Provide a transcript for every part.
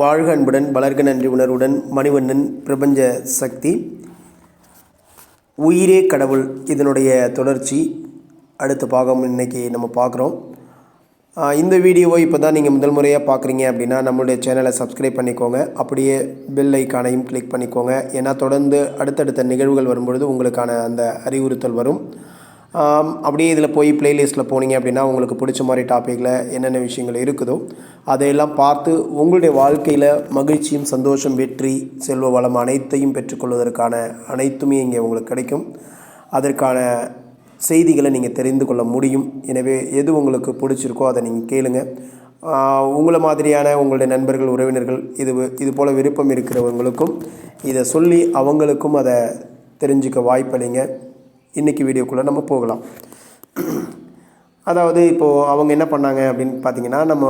வாழ்க அன்புடன் வளர்க நன்றி உணர்வுடன் மணிவண்ணன் பிரபஞ்ச சக்தி. உயிரே கடவுள் இதனுடைய தொடர்ச்சி. அடுத்த பாகம் இன்னைக்கு நம்ம பார்க்குறோம். இந்த வீடியோவை இப்போ தான் நீங்கள் முதல் முறையாக பார்க்குறீங்க அப்படின்னா நம்மளுடைய சேனலை சப்ஸ்கிரைப் பண்ணிக்கோங்க. அப்படியே பெல் ஐக்கானையும் கிளிக் பண்ணிக்கோங்க. ஏன்னா தொடர்ந்து அடுத்தடுத்த நிகழ்வுகள் வரும்பொழுது உங்களுக்கான அந்த அறிவுறுத்தல் வரும். அப்படியே இதில் போய் பிளேலிஸ்ட்டில் போனீங்க அப்படின்னா உங்களுக்கு பிடிச்ச மாதிரி டாப்பிக்கில் என்னென்ன விஷயங்கள் இருக்குதோ அதையெல்லாம் பார்த்து உங்களுடைய வாழ்க்கையில் மகிழ்ச்சியும் சந்தோஷம் வெற்றி செல்வ வளம் அனைத்தையும் பெற்றுக்கொள்வதற்கான அனைத்துமே இங்கே உங்களுக்கு கிடைக்கும். அதற்கான செய்திகளை நீங்கள் தெரிந்து கொள்ள முடியும். எனவே எது உங்களுக்கு பிடிச்சிருக்கோ அதை நீங்கள் கேளுங்க. உங்களை மாதிரியான உங்களுடைய நண்பர்கள் உறவினர்கள் இது இது போல் விருப்பம் இருக்கிறவங்களுக்கும் இதை சொல்லி அவங்களுக்கும் அதை தெரிஞ்சுக்க வாய்ப்பளிங்க. இன்றைக்கி வீடியோக்குள்ளே நம்ம போகலாம். அதாவது இப்போது அவங்க என்ன பண்ணாங்க அப்படின்னு பார்த்தீங்கன்னா நம்ம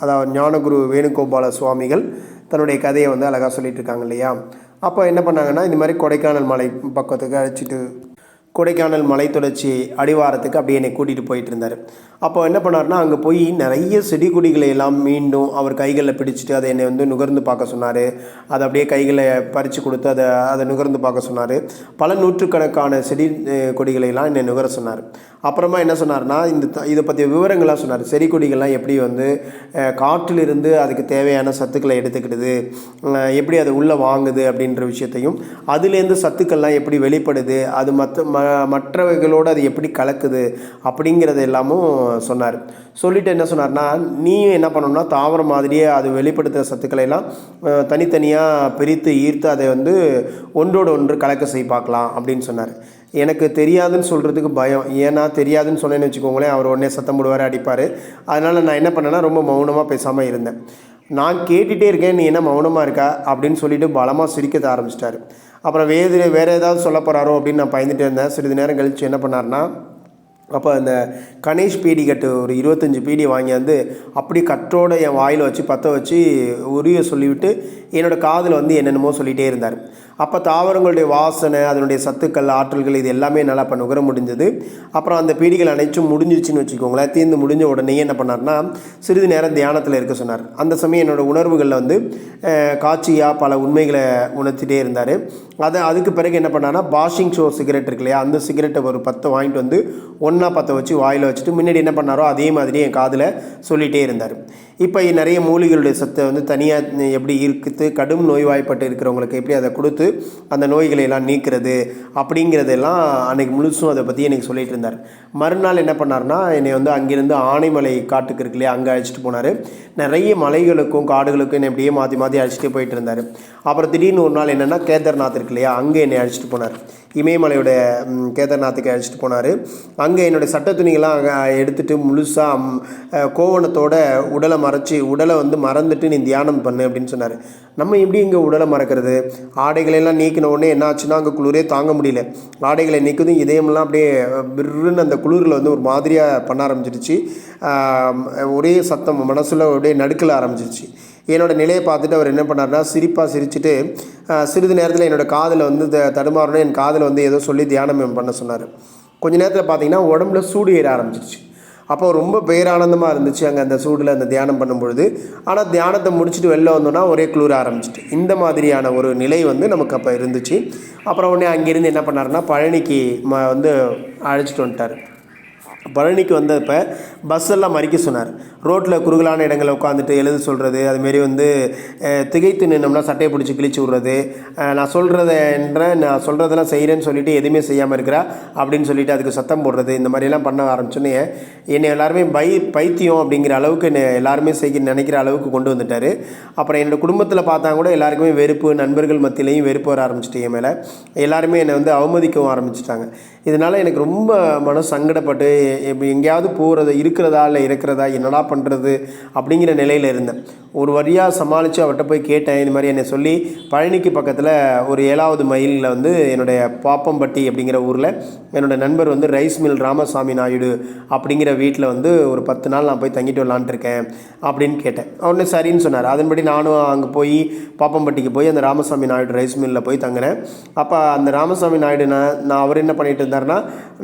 அதாவது ஞானகுரு வேணுகோபால சுவாமிகள் தன்னுடைய கதையை வந்து அழகாக சொல்லிகிட்டு இருக்காங்க இல்லையா? அப்போ என்ன பண்ணாங்கன்னா இந்த மாதிரி கொடைக்கானல் மலை பக்கத்துக்கு அழைச்சிட்டு கொடைக்கானல் மலை தொடர்ச்சி அடிவாரத்துக்கு அப்படியே என்னை கூட்டிகிட்டு போயிட்டு இருந்தார் அப்போ என்ன பண்ணார்னா அங்கே போய் நிறைய செடி கொடிகளை எல்லாம் மீண்டும் அவர் கைகளில் பிடிச்சிட்டு அதை என்னை வந்து நுகர்ந்து பார்க்க சொன்னார். அதை அப்படியே கைகளை பறித்து கொடுத்து அதை அதை நுகர்ந்து பார்க்க சொன்னார். பல நூற்றுக்கணக்கான செடி கொடிகளை எல்லாம் என்னை நுகர சொன்னார். அப்புறமா என்ன சொன்னார்னா இந்த த- இதை பற்றிய விவரங்களாக சொன்னார். செடி கொடிகள்லாம் எப்படி வந்து காற்றிலிருந்து அதுக்கு தேவையான சத்துக்களை எடுத்துக்கிடுது எப்படி அது உள்ளே வாங்குது அப்படின்ற விஷயத்தையும் அதுலேருந்து சத்துக்கள்லாம் எப்படி வெளிப்படுது அது மற்ற ம மற்றவைகளோடு அது எப்படி கலக்குது அப்படிங்கிறது எல்லாமும் சொன்னார். சொல்லிட்டு என்ன சொன்னார்னா நீயும் என்ன பண்ணணும்னா தாவரம் மாதிரியே அது வெளிப்படுத்துகிற சத்துக்களை எல்லாம் தனித்தனியாக பிரித்து ஈர்த்து அதை வந்து ஒன்றோடு ஒன்று கலக்க செய்ய பார்க்கலாம் அப்படின்னு சொன்னார். எனக்கு தெரியாதுன்னு சொல்கிறதுக்கு பயம். ஏன்னா தெரியாதுன்னு சொன்னேன்னு வச்சுக்கோங்களேன் அவர் உடனே சத்தம் போடுவார் அடிப்பார். அதனால் நான் என்ன பண்ணேன்னா ரொம்ப மௌனமாக பேசாமல் இருந்தேன். நான் கேட்டுகிட்டே இருக்கேன் நீ என்ன மௌனமாக இருக்கா? அப்படின்னு சொல்லிட்டு பலமாக சிரிக்க ஆரம்பிச்சிட்டாரு. அப்புறம் வேறு வேறு ஏதாவது சொல்ல போகிறாரோ அப்படின்னு நான் பயந்துகிட்டே இருந்தேன். சிறிது நேரம் கழித்து என்ன பண்ணார்னா அப்போ அந்த கணேஷ் பீடி கட்டு ஒரு இருபத்தஞ்சி பீடி வாங்கி வந்து அப்படி கட்டோட என் வாயில் வச்சு பற்ற வச்சு உரிய சொல்லிவிட்டு என்னோடய காதில் வந்து என்னென்னமோ சொல்லிகிட்டே இருந்தார். அப்போ தாவரங்களுடைய வாசனை அதனுடைய சத்துக்கள் ஆற்றல்கள் இது எல்லாமே நல்லா இப்போ நுகர முடிஞ்சது. அப்புறம் அந்த பீடிகள் அனைத்தும் முடிஞ்சிச்சுன்னு வச்சுக்கோங்களேன். தீர்ந்து முடிஞ்ச உடனே என்ன பண்ணார்னா சிறிது நேரம் தியானத்தில் இருக்க சொன்னார். அந்த சமயம் என்னோட உணர்வுகளில் வந்து காட்சியாக பல உண்மைகளை உணர்த்திட்டே இருந்தார். அதை அதுக்கு பிறகு என்ன பண்ணார்னா பாஷிங் ஷோ சிகரெட் இருக்கு இல்லையா அந்த சிகரெட்டை ஒரு பத்து வாங்கிட்டு வந்து ஒன்றா பற்ற வச்சு வாயில் வச்சுட்டு முன்னாடி என்ன பண்ணாரோ அதே மாதிரி என் காதில் சொல்லிகிட்டே இருந்தார். இப்போ நிறைய மூலிகளுடைய சத்தை வந்து தனியாக எப்படி இருக்குது கடும் நோய்வாய்ப்பட்டு இருக்கிறவங்களுக்கு எப்படி அதை கொடுத்து அந்த நோய்களை எல்லாம் நீக்கிறது அப்படிங்கிறதெல்லாம் அன்னைக்கு முழுசும் அதை பற்றி எனக்கு சொல்லிட்டு இருந்தார். மறுநாள் என்ன பண்ணார்னா என்னை வந்து அங்கேருந்து ஆனைமலை காட்டுக்கு இருக்கு இல்லையா அங்கே அழைச்சிட்டு போனார். நிறைய மலைகளுக்கும் காடுகளுக்கும் என்னை அப்படியே மாற்றி மாற்றி அழைச்சிட்டு போயிட்டு இருந்தார். அப்புறம் திடீர்னு ஒரு நாள் என்னென்னா கேதார்நாத் இருக்கு இல்லையா அங்கே என்னை அழைச்சிட்டு போனார். இமயமலையோட கேதார்நாத்துக்கு அழைச்சிட்டு போனார். அங்கே என்னுடைய சட்ட துணிகள்லாம் எடுத்துகிட்டு முழுசாக கோவணத்தோட உடலை மறைச்சி உடலை வந்து மறந்துட்டு நீ தியானம் பண்ணு அப்படின்னு சொன்னார். நம்ம எப்படி இங்கே உடலை மறக்கிறது? ஆடைகளெல்லாம் நீக்கின உடனே என்ன ஆச்சுன்னா அங்கே குளிரே தாங்க முடியல. ஆடைகளை நீக்குதும் இதயமெல்லாம் அப்படியே விருன்னு அந்த குளிரில் வந்து ஒரு மாதிரியாக பண்ண ஆரம்பிச்சிருச்சு. ஒரே சத்தம் மனசில் அப்படியே நடுக்கல ஆரம்பிச்சிருச்சு. என்னோடய நிலையை பார்த்துட்டு அவர் என்ன பண்ணார்னா சிரிப்பாக சிரிச்சுட்டு சிறிது நேரத்தில் என்னோட காதில் வந்து த- தடுமாறணும் என் காதில் வந்து ஏதோ சொல்லி தியானம் பண்ண சொன்னார். கொஞ்ச நேரத்தில் பார்த்தீங்கன்னா உடம்புல சூடு ஏற ஆரம்பிச்சிருச்சு. அப்போ ரொம்ப பேரானந்தமாக இருந்துச்சு அங்கே அந்த சூடில் அந்த தியானம் பண்ணும்பொழுது. ஆனால் தியானத்தை முடிச்சுட்டு வெளில வந்தோன்னா ஒரே குளிர ஆரம்பிச்சிட்டு. இந்த மாதிரியான ஒரு நிலை வந்து நமக்கு அப்போ இருந்துச்சு. அப்புறம் உடனே அங்கேருந்து என்ன பண்ணாருன்னா பழனிக்கு ம வந்து அழைச்சிட்டு வந்துட்டார். பழனிக்கு வந்தப்போ பஸ் எல்லாம் மறிக்க சொன்னார். ரோட்டில் குறுகலான இடங்களில் உட்காந்துட்டு எழுத சொல்கிறது அதுமாரி வந்து திகைத்து நின்னோம்னா சட்டையை பிடிச்சி கிழிச்சு விட்றது நான் சொல்கிறத என்ற நான் சொல்கிறதெல்லாம் செய்கிறேன்னு சொல்லிவிட்டு எதுவுமே செய்யாமல் இருக்கிறா அப்படின்னு சொல்லிவிட்டு அதுக்கு சத்தம் போடுறது இந்த மாதிரிலாம் பண்ண ஆரம்பிச்சோன்னே என்னை எல்லாருமே பை பைத்தியம் அப்படிங்கிற அளவுக்கு என்னை எல்லாருமே செய்ய நினைக்கிற அளவுக்கு கொண்டு வந்துட்டார். அப்புறம் என்னோடய குடும்பத்தில் பார்த்தா கூட எல்லாருக்குமே வெறுப்பு நண்பர்கள் மத்தியிலையும் வெறுப்பு வர ஆரம்பிச்சிட்டு என் மேலே. எல்லாருமே என்னை வந்து அவமதிக்கவும் ஆரம்பிச்சிட்டாங்க. இதனால் எனக்கு ரொம்ப மன சங்கடப்பட்டு எங்கேயாவது போகிறத இருக்கிறதா இல்லை இருக்கிறதா என்னடா பண்ணுறது அப்படிங்கிற நிலையில் இருந்தேன். ஒரு வழியாக சமாளித்து அவர்கிட்ட போய் கேட்டேன். இந்த மாதிரி என்னை சொல்லி பழனிக்கு பக்கத்தில் ஒரு ஏழாவது மைலில் வந்து என்னுடைய பாப்பம்பட்டி அப்படிங்கிற ஊரில் என்னோட நண்பர் வந்து ரைஸ் மில் ராமசாமி நாயுடு அப்படிங்கிற வீட்டில் வந்து ஒரு பத்து நாள் நான் போய் தங்கிட்டு வரலான்ட்டு இருக்கேன் அப்படின்னு கேட்டேன். உடனே சரின்னு சொன்னார். அதன்படி நானும் அங்கே போய் பாப்பம்பட்டிக்கு போய் அந்த ராமசாமி நாயுடு ரைஸ் மில்லில் போய் தங்கினேன். அப்போ அந்த ராமசாமி நாயுடு நான் நான் அவர் என்ன பண்ணிட்டு இருந்தாருன்னா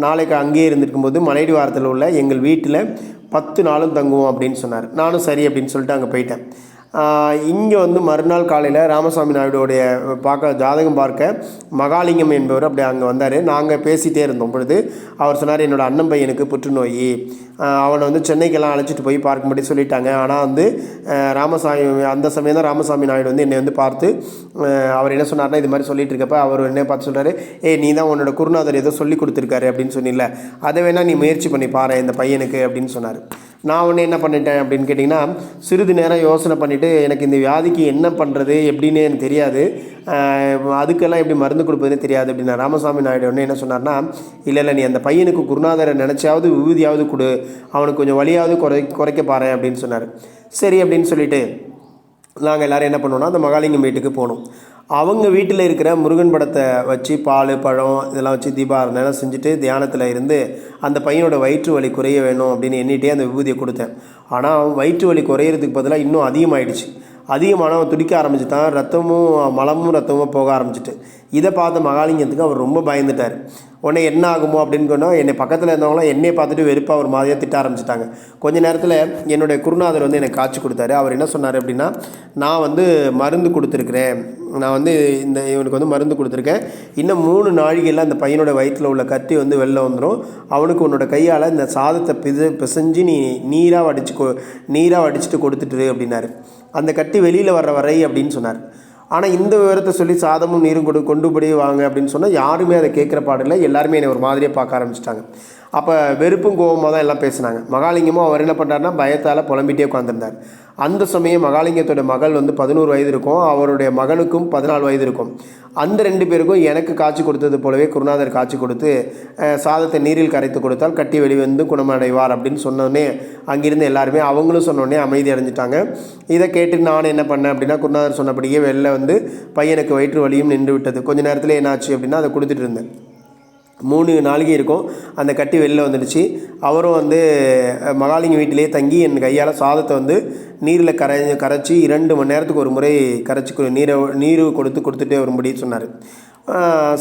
நாளைக்கு அங்கேயே இருந்திருக்கும் போது மலையடி வாரத்தில் உள்ள எங்கள் வீட்டில் பத்து நாளும் தங்குவோம் அப்படின்னு சொன்னார். நானும் சரி அப்படின்னு சொல்லிட்டு அங்கே போயிட்டேன். இங்கே வந்து மறுநாள் காலையில் ராமசாமி நாயுடுவோடைய பார்க்க ஜாதகம் பார்க்க மகாலிங்கம் என்பவர் அப்படி அங்கே வந்தார். நாங்கள் பேசிகிட்டே இருந்தோம். பொழுது அவர் சொன்னார் என்னோடய அண்ணன் பையனுக்கு புற்றுநோய். அவனை வந்து சென்னைக்கெல்லாம் அழைச்சிட்டு போய் பார்க்கும்படி சொல்லிட்டாங்க. ஆனால் வந்து ராமசாமி அந்த சமயம் தான் ராமசாமி நாயுடு வந்து என்னை வந்து பார்த்து அவர் என்ன சொன்னார்னா இது மாதிரி சொல்லிட்டு இருக்கப்ப அவர் என்ன பார்த்து சொல்கிறாரு ஏ நீ தான் உன்னோட குருநாதர் ஏதோ சொல்லி கொடுத்துருக்காரு அப்படின்னு சொன்னில்ல. அதை வேணால் நீ முயற்சி பண்ணி பாரு இந்த பையனுக்கு அப்படின்னு சொன்னார். நான் ஒன்று என்ன பண்ணிட்டேன் அப்படின்னு கேட்டிங்கன்னா சிறிது நேரம் யோசனை பண்ணிவிட்டு எனக்கு இந்த வியாதிக்கு என்ன பண்ணுறது எப்படின்னு எனக்கு தெரியாது. அதுக்கெல்லாம் எப்படி மருந்து கொடுப்பதுன்னு தெரியாது அப்படின்னா ராமசாமி நாயுடு ஒன்று என்ன சொன்னார்னா இல்லை இல்லை நீ அந்த பையனுக்கு குருநாதரை நினச்சாவது விபூதியாவது கொடு. அவனுக்கு கொஞ்சம் வழியாவது குறை குறைக்க பாரு அப்படின்னு சொன்னார். சரி அப்படின்னு சொல்லிட்டு நாங்கள் எல்லோரும் என்ன பண்ணோம்னா அந்த மகாலிங்கம் வீட்டுக்கு போனோம். அவங்க வீட்டில் இருக்கிற முருகன் படத்தை வச்சு பால் பழம் இதெல்லாம் வச்சு தீபாராதனை செஞ்சுட்டு தியானத்தில் இருந்து அந்த பையனோட வயிற்று வலி குறைய வேணும் அப்படின்னு எண்ணிட்டே அந்த விபூதியை கொடுத்தேன். ஆனால் வயிற்று வலி குறையிறதுக்கு பதிலாக இன்னும் அதிகமாகிடுச்சு அதிகமான அவன் துடிக்க ஆரம்பிச்சுட்டான் ரத்தமும் மலமும் ரத்தமும் போக ஆரம்பிச்சிட்டு. இதை பார்த்த மகாலிங்கத்துக்கு அவர் ரொம்ப பயந்துட்டார். உடனே என்ன ஆகுமோ அப்படின்னு சொன்னால் என்னை பக்கத்தில் இருந்தவங்களாம் என்னையை பார்த்துட்டு வெறுப்பாக ஒரு மாதிரியாக திட்ட ஆரம்பிச்சிட்டாங்க. கொஞ்ச நேரத்தில் என்னுடைய குருநாதர் வந்து எனக்கு காட்சி கொடுத்தாரு. அவர் என்ன சொன்னார் அப்படின்னா நான் வந்து மருந்து கொடுத்துருக்குறேன். நான் வந்து இந்த இவனுக்கு வந்து மருந்து கொடுத்துருக்கேன். இன்னும் மூணு நாழிகையில் அந்த பையனோட வயிற்றில் உள்ள கட்டி வந்து வெளில வந்துடும் அவனுக்கு உன்னோட கையால் இந்த சாதத்தை பிச பிசைஞ்சு நீ நீராக வடிச்சு கொ நீராக வடிச்சிட்டு கொடுத்துட்டுரு அப்படின்னாரு. அந்த கட்டி வெளியில் வர்ற வரை அப்படின்னு சொன்னார். ஆனால் இந்த விவரத்தை சொல்லி சாதமும் நீரும் கொடு கொண்டுபடி வாங்க அப்படின்னு சொன்னால் யாருமே அதை கேட்குற பாடில்லை எல்லாருமே என்னை ஒரு மாதிரியாக பார்க்க ஆரம்பிச்சிட்டாங்க. அப்போ வெறுப்பும் கோபமாக தான் எல்லாம் பேசினாங்க. மகாலிங்கமும் அவர் என்ன பண்ணுறாருன்னா பயத்தால் புலம்பிட்டே உட்காந்துருந்தார் அந்த சமயம் மகாலிங்கத்தோட மகள் வந்து பதினோரு வயது இருக்கும் அவருடைய மகனுக்கும் பதினாலு வயது இருக்கும். அந்த ரெண்டு பேருக்கும் எனக்கு காட்சி கொடுத்தது போலவே குருநாதர் காட்சி கொடுத்து சாதத்தை நீரில் கரைத்து கொடுத்தால் கட்டி வெளிவந்து குணமடைவார் அப்படின்னு சொன்னோடனே அங்கிருந்து எல்லாருமே அவங்களும் சொன்னோடனே அமைதி அடைஞ்சிட்டாங்க. இதை கேட்டு நான் என்ன பண்ணேன் அப்படின்னா குருநாதர் சொன்னபடியே வெளில வந்து பையனுக்கு வயிற்று வலியும் நின்று விட்டது. கொஞ்ச நேரத்தில் என்னாச்சு அப்படின்னா அதை கொடுத்துட்டு இருந்தேன். மூணு நாளைக்கு இருக்கும். அந்த கட்டி வெளில வந்துடுச்சு. அவரும் வந்து மகாலிங்க வீட்டிலேயே தங்கி என் கையால் சாதத்தை வந்து நீரில் கரை கரைச்சி இரண்டு மணி நேரத்துக்கு ஒரு முறை கரைச்சி நீரை நீர் கொடுத்து கொடுத்துட்டே வரும்படி சொன்னார்.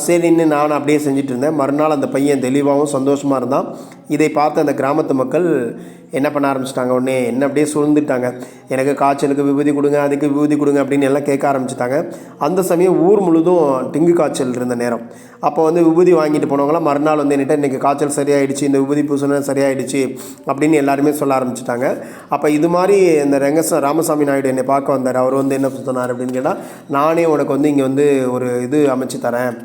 சரின்னு நான் அப்படியே செஞ்சுட்டு இருந்தேன். மறுநாள் அந்த பையன் தெளிவாகவும் சந்தோஷமாக இருந்தான். இதை பார்த்து அந்த கிராமத்து மக்கள் என்ன பண்ண ஆரம்பிச்சிட்டாங்க? உடனே என்ன அப்படியே சூழ்ந்துட்டாங்க. எனக்கு காய்ச்சலுக்கு விபூதி கொடுங்க அதுக்கு விபூதி கொடுங்க அப்படின்னு எல்லாம் கேட்க ஆரம்பிச்சிட்டாங்க. அந்த சமயம் ஊர் முழுதும் டெங்கு காய்ச்சல் இருந்த நேரம். அப்போ வந்து விபூதி வாங்கிட்டு போனவங்களாம் மறுநாள் வந்து என்கிட்ட இன்றைக்கி காய்ச்சல் சரியாயிடுச்சு இந்த விபூதி பூசண சரியாயிடுச்சு அப்படின்னு எல்லாருமே சொல்ல ஆரம்பிச்சிட்டாங்க. அப்போ இது மாதிரி இந்த ரெங்கச ராமசாமி நாயுடு என்னை பார்க்க வந்தார். அவர் வந்து என்ன சொன்னார் அப்படின்னு கேட்டால் நானே உனக்கு வந்து இங்கே வந்து ஒரு இது அமைச்சு தரேன்.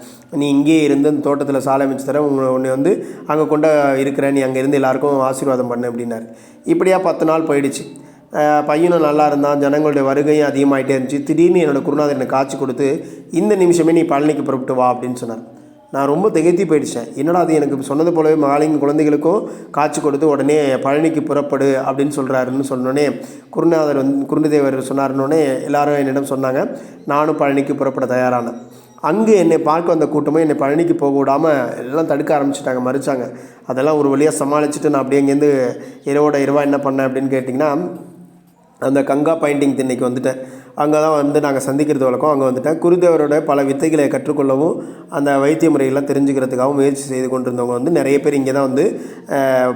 நீ இங்கேயே இருந்து அந்த தோட்டத்தில் சாலை அமைச்சு தரேன். உங்களை உன்னை வந்து அங்கே கொண்ட இருக்கிற நீ அங்கே இருந்து எல்லாருக்கும் ஆசீர்வாதம் பண்ணு அப்படின்னாரு. இப்படியா பத்து நாள் போயிடுச்சு. பையனும் நல்லா இருந்தான். ஜனங்களுடைய வருகையும் அதிகமாகிட்டே இருந்துச்சு. திடீர்னு என்னோடய குருநாதர் எனக்கு காட்சி கொடுத்து இந்த நிமிஷமே நீ பழனிக்கு புறப்பட்டு வா அப்படின்னு சொன்னார். நான் ரொம்ப திகைத்தி போயிடுச்சேன். என்னடா அது எனக்கு சொன்னது போலவே மாலிங்க குழந்தைகளுக்கும் காட்சி கொடுத்து உடனே பழனிக்கு புறப்படு அப்படின்னு சொல்கிறாருன்னு சொன்னோடனே குருநாதர் வந்து குருந்தேவர் சொன்னார்னோடனே எல்லாரும் என்னிடம் சொன்னாங்க. நானும் பழனிக்கு புறப்பட தயாரானேன். அங்கே என்னை பார்க்க வந்த கூட்டமும் என்னை பழனிக்கு போக விடாமல் எல்லாம் தடுக்க ஆரம்பிச்சிட்டாங்க மறிச்சாங்க. அதெல்லாம் ஒரு வழியாக சமாளிச்சுட்டு நான் அப்படியே இங்கேருந்து இரவோட இரவா என்ன பண்ணேன் அப்படின்னு கேட்டிங்கன்னா அந்த கங்கா பைண்டிங் திண்ணைக்கு வந்துட்டேன். அங்கே தான் வந்து நாங்கள் சந்திக்கிறது வழக்கம். அங்கே வந்துட்டேன். குருதேவரோட பல வித்தைகளை கற்றுக்கொள்ளவும் அந்த வைத்திய முறையெல்லாம் தெரிஞ்சுக்கிறதுக்காகவும் முயற்சி செய்து கொண்டிருந்தவங்க வந்து நிறைய பேர் இங்கே தான் வந்து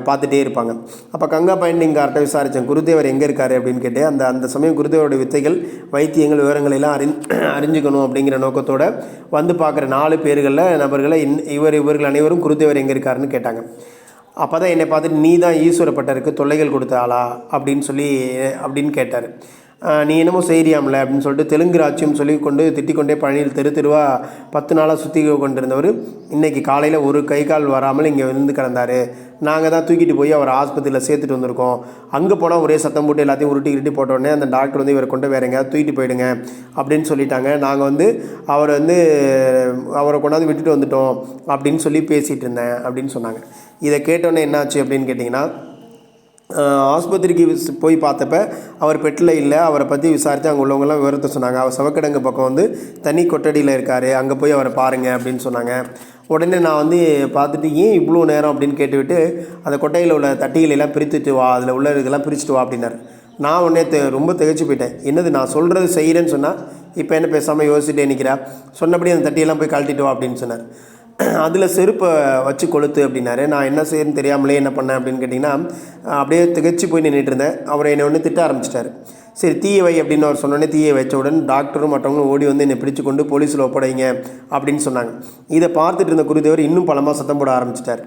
பார்த்துட்டே இருப்பாங்க. அப்போ கங்கா பெயிண்டிங் விசாரித்தேன் குருதேவர் எங்கே இருக்கார் அப்படின்னு கேட்டு அந்த அந்த சமயம் குருதேவரோட வித்தைகள் வைத்தியங்கள் விவரங்களை எல்லாம் அறி அறிஞ்சுக்கணும் அப்படிங்கிற நோக்கத்தோடு வந்து பார்க்குற நாலு பேர்களில் நபர்களை இன் இவர் இவர்கள் அனைவரும் குருதேவர் எங்கே இருக்காருன்னு கேட்டாங்க. அப்போ தான் என்னை பார்த்துட்டு நீ தான் ஈஸ்வரப்பட்டருக்கு தொல்லைகள் கொடுத்த ஆளா? அப்படின்னு சொல்லி அப்படின்னு கேட்டார். நீ என்னமோ செய்றியாம்ல அப்படின்னு சொல்லிட்டு தெலுங்கு ராஜ்யம் சொல்லி கொண்டு திட்டிக்கொண்டே பழனியில் தெரு தெருவாக பத்து நாளாக சுற்றி கொண்டிருந்தவர். இன்றைக்கி காலையில் ஒரு கை கால் வராமல் இங்கே விழுந்து கிடந்தார். நாங்கள் தான் தூக்கிட்டு போய் அவர் ஆஸ்பத்திரியில் சேர்த்துட்டு வந்திருக்கோம். அங்கே போனால் ஒரே சத்தம் போட்டு எல்லாத்தையும் உருட்டி இருட்டி போட்டோடனே அந்த டாக்டர் வந்து இவரை கொண்டு வேற எங்கேயாவது தூக்கிட்டு போயிடுங்க அப்படின்னு சொல்லிட்டாங்க. நாங்கள் வந்து அவரை வந்து அவரை கொண்டாந்து விட்டுட்டு வந்துட்டோம் அப்படின்னு சொல்லி பேசிகிட்டு இருந்தேன் அப்படின்னு சொன்னாங்க. இதை கேட்டோன்னே என்னாச்சு அப்படின்னு கேட்டிங்கன்னா ஆஸ்பத்திரிக்கு விஸ்- போய் பார்த்தப்ப அவர் பெட்டில் இல்லை அவரை பற்றி விசாரித்து அங்கே உள்ளவங்கலாம் விவரத்தை சொன்னாங்க. அவர் சவக்கிடங்கு பக்கம் வந்து தனி கொட்டடியில் இருக்கார் அங்கே போய் அவரை பாருங்க அப்படின்னு சொன்னாங்க. உடனே நான் வந்து பார்த்துட்டு ஏன் இவ்வளோ நேரம்? அப்படின்னு கேட்டுவிட்டு அந்த கொட்டையில் உள்ள தட்டிகளெல்லாம் பிரித்துட்டு வா அதில் உள்ள இதெல்லாம் பிரிச்சுட்டு வா அப்படின்னாரு. நான் உடனே தெ ரொம்ப திகச்சு போயிட்டேன். என்னது நான் சொல்கிறது செய்கிறேன்னு சொன்னால் இப்போ என்ன பேசாமல் யோசிச்சுட்டே நிற்கிறா சொன்னபடி அந்த தட்டியெல்லாம் போய் கழட்டிட்டு வா அப்படின்னு சொன்னார். அதில் செருப்பை வச்சு கொளுத்து அப்படின்னாரு. நான் என்ன செய்யணும்னு தெரியாமலே என்ன பண்ணேன் அப்படின்னு கேட்டிங்கன்னா அப்படியே திகச்சு போய் நின்றுட்டு இருந்தேன். அவர் என்னை ஒன்று திட்ட ஆரம்பிச்சிட்டாரு. சரி தீயை வை அப்படின்னு அவர் சொன்னோடனே தீயை வச்ச உடனே டாக்டரும் மற்றவங்களும் ஓடி வந்து என்னை பிடிச்சு கொண்டு போலீஸில் ஒப்படைங்க அப்படின்னு சொன்னாங்க. இதை பார்த்துட்டு இருந்த குருதேவர் இன்னும் பலமாக சத்தம் போட ஆரம்பிச்சிட்டார்.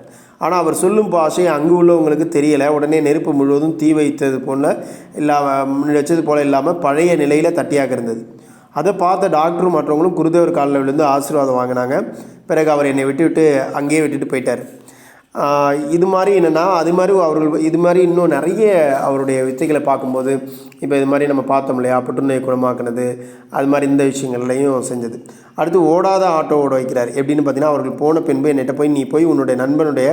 ஆனால் அவர் சொல்லும் பாஷை அங்கு உள்ளவங்களுக்கு தெரியலை. உடனே நெருப்பு முழுவதும் தீ வைத்தது போல இல்லாமல் வச்சது போல் இல்லாமல் பழைய நிலையில் தட்டியாக இருந்தது. அதை பார்த்த டாக்டரும் மற்றவங்களும் குருதேவர் காலில் விழுந்து ஆசீர்வாதம் வாங்கினாங்க. பிறகு அவர் என்னை விட்டு விட்டு அங்கேயே விட்டுட்டு போயிட்டார். இது மாதிரி என்னென்னா அது மாதிரி அவர்கள் இது மாதிரி இன்னும் நிறைய அவருடைய வித்தைகளை பார்க்கும்போது இப்போ இது மாதிரி நம்ம பார்த்தோம் இல்லையா புற்றுநோய் குணமாக்குனது அது மாதிரி இந்த விஷயங்கள்லையும் செஞ்சது. அடுத்து ஓடாத ஆட்டோ ஓட வைக்கிறார். எப்படின்னு பார்த்தீங்கன்னா அவர்கள் போன பின்பு என்னிட்ட போய் நீ போய் உன்னுடைய நண்பனுடைய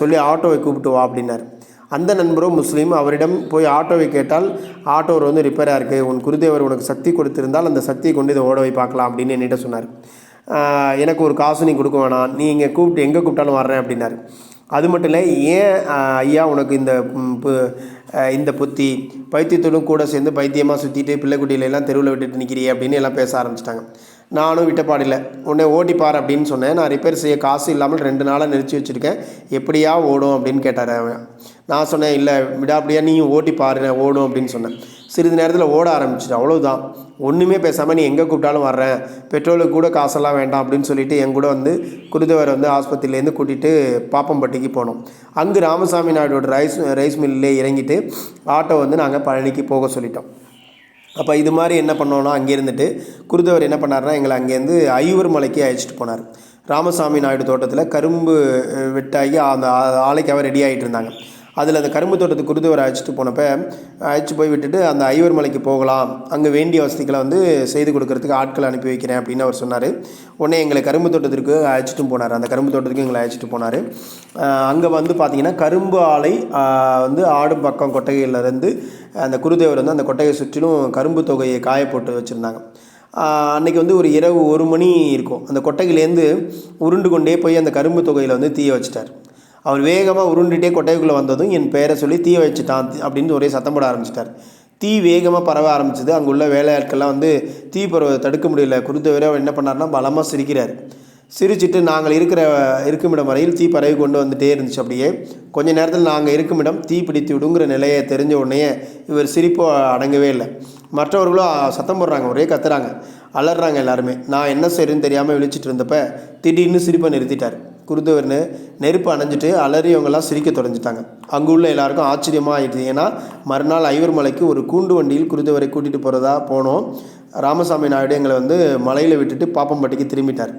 சொல்லி ஆட்டோவை கூப்பிட்டு வா அப்படின்னார். அந்த நண்பரும் முஸ்லீம் அவரிடம் போய் ஆட்டோவை கேட்டால் ஆட்டோவர் வந்து ரிப்பேராக இருக்குது உன் குருதேவர் உனக்கு சக்தி கொடுத்திருந்தால் அந்த சக்தியை கொண்டு இதை ஓட போய் பார்க்கலாம் அப்படின்னு என்னிட்ட சொன்னார். எனக்கு ஒரு காசு நீ கொடுக்க வேணாம். நீ இங்கே கூப்பிட்டு எங்கே கூப்பிட்டாலும் வர்றேன் அப்படின்னாரு. அது மட்டும் இல்லை ஏன் ஐயா உனக்கு இந்த பு- இந்த புத்தி பைத்தியத்தோடும் கூட சேர்ந்து பைத்தியமாக சுற்றிட்டு பிள்ளைக்குட்டியிலெல்லாம் தெருவில் விட்டுட்டு நிற்கிறியே அப்படின்னு எல்லாம் பேச ஆரம்பிச்சிட்டாங்க. நானும் விட்டப்பாடில்லை உன்னை ஓட்டிப்பார் அப்படின்னு சொன்னேன். நான் ரிப்பேர் செய்ய காசு இல்லாமல் ரெண்டு நாளாக நிறுத்தி வச்சுருக்கேன். எப்படியா ஓடும் அப்படின்னு கேட்டார் அவன். நான் சொன்னேன் இல்லை விடாப்படியாக நீயும் ஓட்டி பாரு நான் ஓடும் அப்படின்னு சொன்னேன். சிறிது நேரத்தில் ஓட ஆரம்பிச்சிட்டு அவ்வளோதான் ஒன்றுமே பேசாமல் நீ எங்கே கூப்பிட்டாலும் வர்றேன் பெட்ரோலுக்கு கூட காசெல்லாம் வேண்டாம் அப்படின்னு சொல்லிட்டு என் கூட வந்து குருதவர் வந்து ஆஸ்பத்திரியிலேருந்து கூட்டிகிட்டு பாப்பம்பட்டிக்கு போனோம். அங்கு ராமசாமி நாயுடோட ரைஸ் ரைஸ் மில்லே இறங்கிட்டு ஆட்டோ வந்து நாங்கள் பழனிக்கு போக சொல்லிட்டோம். அப்போ இது மாதிரி என்ன பண்ணோன்னா அங்கே இருந்துட்டு குருதவர் என்ன பண்ணாருன்னா எங்களை அங்கேருந்து ஐயூர் மலைக்கு அழைச்சிட்டு போனார். ராமசாமி நாயுடு தோட்டத்தில் கரும்பு வெட்டாகி அந்த ஆலைக்காக ரெடி ஆகிட்டு இருந்தாங்க. அதில் அந்த கரும்பு தோட்டத்துக்கு குருதேவரை அழைச்சிட்டு போனப்போ அழைச்சி போய் விட்டுட்டு அந்த ஐவர் மலைக்கு போகலாம் அங்கே வேண்டிய வசதிகளை வந்து செய்து கொடுக்கறதுக்கு ஆட்களை அனுப்பி வைக்கிறேன் அப்படின்னு அவர் சொன்னார். உடனே எங்களை கரும்பு தோட்டத்திற்கு அழைச்சிட்டும் போனார். அந்த கரும்பு தோட்டத்துக்கு எங்களை அழைச்சிட்டு போனார். அங்கே வந்து பார்த்திங்கன்னா கரும்பு ஆலை வந்து ஆடும் பக்கம் கொட்டகையிலேருந்து அந்த குருதேவர் வந்து அந்த கொட்டகையை சுற்றிலும் கரும்பு தொகையை காய போட்டு வச்சுருந்தாங்க. அன்றைக்கி வந்து ஒரு இரவு ஒரு மணி இருக்கும். அந்த கொட்டகையிலேருந்து உருண்டு கொண்டே போய் அந்த கரும்பு தொகையில் வந்து தீய வச்சிட்டார். அவர் வேகமாக உருண்டுகிட்டே கொட்டைக்குள்ளே வந்ததும் என் பேரை சொல்லி தீ வச்சுட்டான் அப்படின்னு ஒரே சத்தம் போட ஆரம்பிச்சிட்டார். தீ வேகமாக பரவ ஆரம்பிச்சது. அங்குள்ள வேலையாட்கள்லாம் வந்து தீ பரவ தடுக்க முடியல. குறித்தவரை அவர் என்ன பண்ணார்னா பலமாக சிரிக்கிறார். சிரிச்சிட்டு நாங்கள் இருக்கிற இருக்குமிடம் வரையில் தீ பரவி கொண்டு வந்துகிட்டே இருந்துச்சு அப்படியே. கொஞ்ச நேரத்தில் நாங்கள் இருக்குமிடம் தீ பிடித்து விடுங்கிற நிலையை தெரிஞ்ச உடனே இவர் சிரிப்போ அடங்கவே இல்லை. மற்றவர்களும் சத்தம் போடுறாங்க. ஒரே கத்துறாங்க. அலறாங்க எல்லாருமே. நான் என்ன செய்யறேன்னு தெரியாமல் விழிச்சிட்டு இருந்தப்ப திடீர்னு சிரிப்பை நிறுத்திட்டார். குருதேவர்னு நெருப்பு அணைஞ்சிட்டு அலறியவங்கெல்லாம் சிரிக்க தொடங்கிட்டாங்க. அங்கே உள்ள எல்லாருக்கும் ஆச்சரியமாக ஆயிடுது. ஏன்னா மறுநாள் ஐவர் மலைக்கு ஒரு கூண்டு வண்டியில் குருதவரை கூட்டிகிட்டு போகிறதா போனோம். ராமசாமி நாயுடு எங்களை வந்து மலையில் விட்டுட்டு பாப்பம்பட்டிக்கு திரும்பிட்டார்.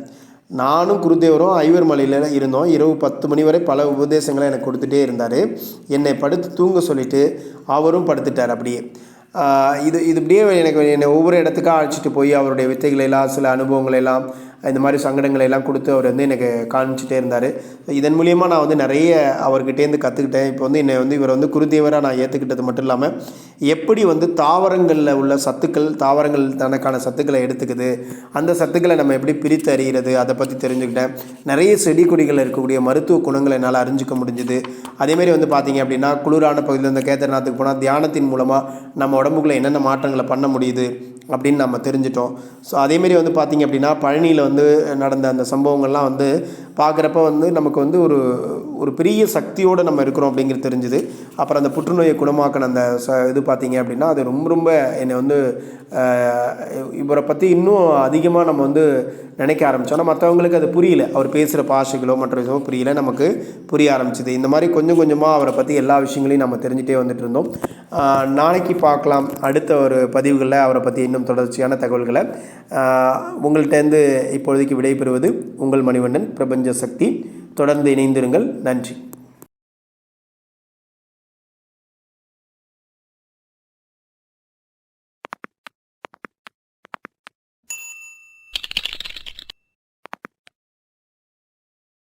நானும் குருதேவரும் ஐவர் மலையில் இருந்தோம். இரவு பத்து மணி வரை பல உபதேசங்களை எனக்கு கொடுத்துட்டே இருந்தார். என்னை படுத்து தூங்க சொல்லிட்டு அவரும் படுத்துட்டார் அப்படியே. இது இது இப்படியே எனக்கு என்னை ஒவ்வொரு இடத்துக்காக அழைச்சிட்டு போய் அவருடைய வித்தைகளை எல்லாம் சில அனுபவங்களை எல்லாம் இந்த மாதிரி சங்கடங்களை எல்லாம் கொடுத்து அவர் வந்து எனக்கு காமிச்சிட்டே இருந்தார். இதன் மூலியமாக நான் வந்து நிறைய அவர்கிட்டேருந்து கற்றுக்கிட்டேன் இப்போ வந்து என்னை வந்து இவர் வந்து குருதேவராக நான் ஏற்றுக்கிட்டது மட்டும் இல்லாமல் எப்படி வந்து தாவரங்களில் உள்ள சத்துக்கள் தாவரங்கள் தனக்கான சத்துக்களை எடுத்துக்குது அந்த சத்துக்களை நம்ம எப்படி பிரித்து அறிகிறது அதை பற்றி தெரிஞ்சுக்கிட்டேன். நிறைய செடி கொடிகளில் இருக்கக்கூடிய மருத்துவ குணங்களை என்னால் அறிஞ்சிக்க முடிஞ்சுது. அதேமாரி வந்து பார்த்தீங்க அப்படின்னா குளிரான பகுதியில் இந்த கேதர்நாத்துக்கு போனால் தியானத்தின் மூலமாக நம்ம உடம்புக்குள்ள என்னென்ன மாற்றங்களை பண்ண முடியுது அப்படின்னு நம்ம தெரிஞ்சிட்டோம். ஸோ அதேமாரி வந்து பார்த்திங்க அப்படின்னா பழனியில் வந்து நடந்த அந்த சம்பவங்கள்லாம் வந்து பார்க்குறப்ப வந்து நமக்கு வந்து ஒரு ஒரு பெரிய சக்தியோடு நம்ம இருக்கிறோம் அப்படிங்கிறது தெரிஞ்சுது. அப்புறம் அந்த புற்றுநோயை குணமாக்கின அந்த ச இது பார்த்திங்க அப்படின்னா அது ரொம்ப ரொம்ப என்னை வந்து இவரை பற்றி இன்னும் அதிகமாக நம்ம வந்து நினைக்க ஆரம்பித்தோம் ஆனால் மற்றவங்களுக்கு அது புரியல. அவர் பேசுகிற பாஷைகளோ மற்ற விஷயமோ புரியல. நமக்கு புரிய ஆரம்பிச்சிது. இந்த மாதிரி கொஞ்சம் கொஞ்சமாக அவரை பற்றி எல்லா விஷயங்களையும் நம்ம தெரிஞ்சுட்டே வந்துட்டு இருந்தோம். நாளைக்கு பார்க்கலாம் அடுத்த ஒரு பதிவுகளில் அவரை பற்றி இன்னும் தொடர்ச்சியான தகவல்களை ஆஹ், உங்கள்கிட்டேருந்து இப்பொழுதைக்கு விடைபெறுவது உங்கள் மணிவண்ணன் பிரபஞ்ச சக்தி. தொடர்ந்து இணைந்திருங்கள். நன்றி.